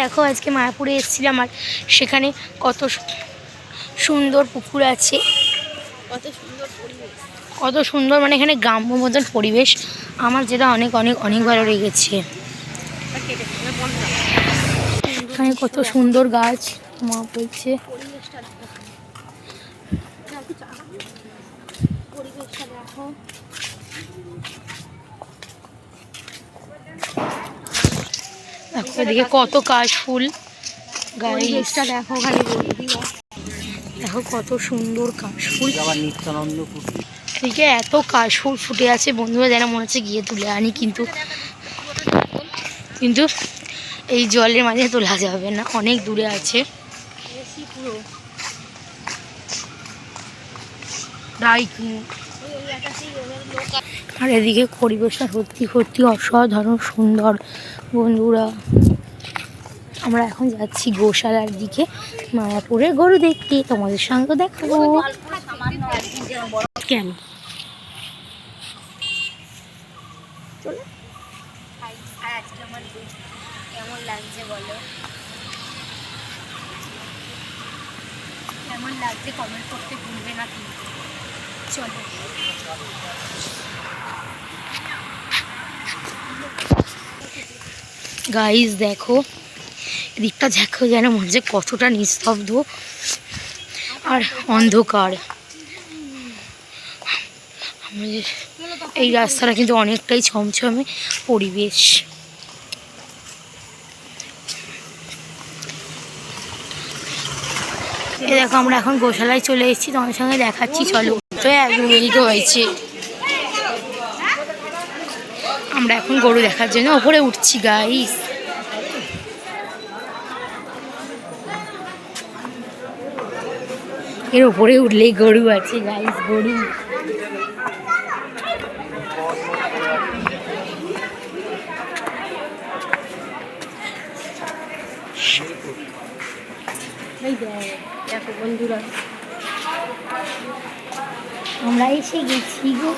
দেখো আজকে মায়াপুরে এসেছিলাম আর সেখানে কত সুন্দর পুকুর আছে। কত সুন্দর পরিবেশ। কত সুন্দর মানে এখানে গ্রাম্য মতন পরিবেশ। আমার যেটা অনেক অনেক অনেক ভালো লেগেছে। এখানে কত সুন্দর গাছ মা বলছে। পরিবেশটা দেখো না, একটু চা খাবি? পরিবেশটা দেখো দেখো এদিকে কত কাশ ফুল। দেখো খালি দেখো কত সুন্দর কাশ ফুল। আবার নিত্যানন্দ এদিকে এত কাশ ফুল ফুটে আছে বন্ধুরা যেন মনে হচ্ছে গিয়ে তুলে আনি কিন্তু কিন্তু এই জলের মাঝে তোলা যাবে না অনেক দূরে আছে। পুরো। আর এদিকে পরিবেশটা সত্যি সত্যি অসাধারণ সুন্দর। বন্ধুরা, আমরা এখন যাচ্ছি গোশালার দিকে, মায়াপুরে গরু দেখতে। তোমাদের সঙ্গে দেখাবো। কেন? কমেন্ট করতে ভুলবে না কিন্তু। চলো। গাইজ দেখো, এদিকটা দেখো যেন মনে হচ্ছে কতটা নিস্তব্ধ আর অন্ধকার। এই রাস্তাটা কিন্তু অনেকটাই ছমছমে পরিবেশ। দেখো, আমরা এখন গোশালায় চলে এসেছি তোমার সঙ্গে দেখাচ্ছি, চলো। তো এক মিনিট হয়েছে। আমরা এখন গরু দেখার জন্য ওপরে উঠছি গাইস এর ওপরে উঠলেই গরু আছে গাইস গরু। বন্ধুরা। আমরা এসে গেছি গো।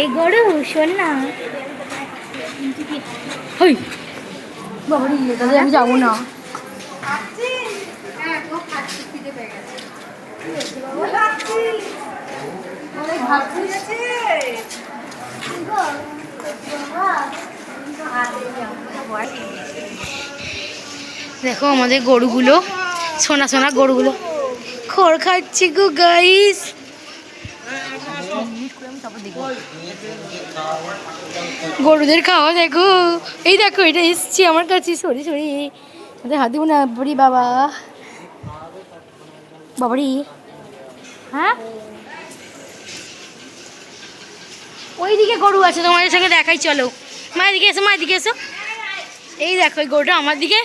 এই গরু শোন না। আমি যাব না। দেখো আমাদের গরুগুলো, সোনা সোনা গরুগুলো। খড় খাচ্ছি গো গাইস গরুদের খাওয়া দেখো। এই দেখো, এটা এসছি আমার কাছে, সরি সরি। ওদের হাত দিব না, বড়ি বাবা। বাবারি। হ্যাঁ? ওইদিকে গরু আছে, তোমাদের সঙ্গে দেখাই, চলো। মায়ের দিকে এসো, মায়ের দিকে এসো। এই দেখো, এই গরুটা আমার দিকে।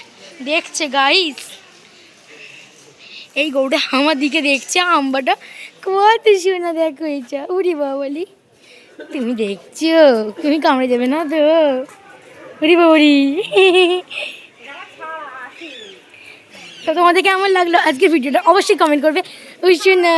দেখছে গাইস এই গরুটা আমার দিকে দেখছে, আম্বাটা কত শোনা দেখো এইটা। উড়ি বাবালি, তুমি দেখছ? তুমি কামড়ে দেবে না তো? উড়ি বাবরি তো তোমাদের কেমন লাগল আজকের ভিডিওটা? অবশ্যই কমেন্ট করবে। ওই শোনা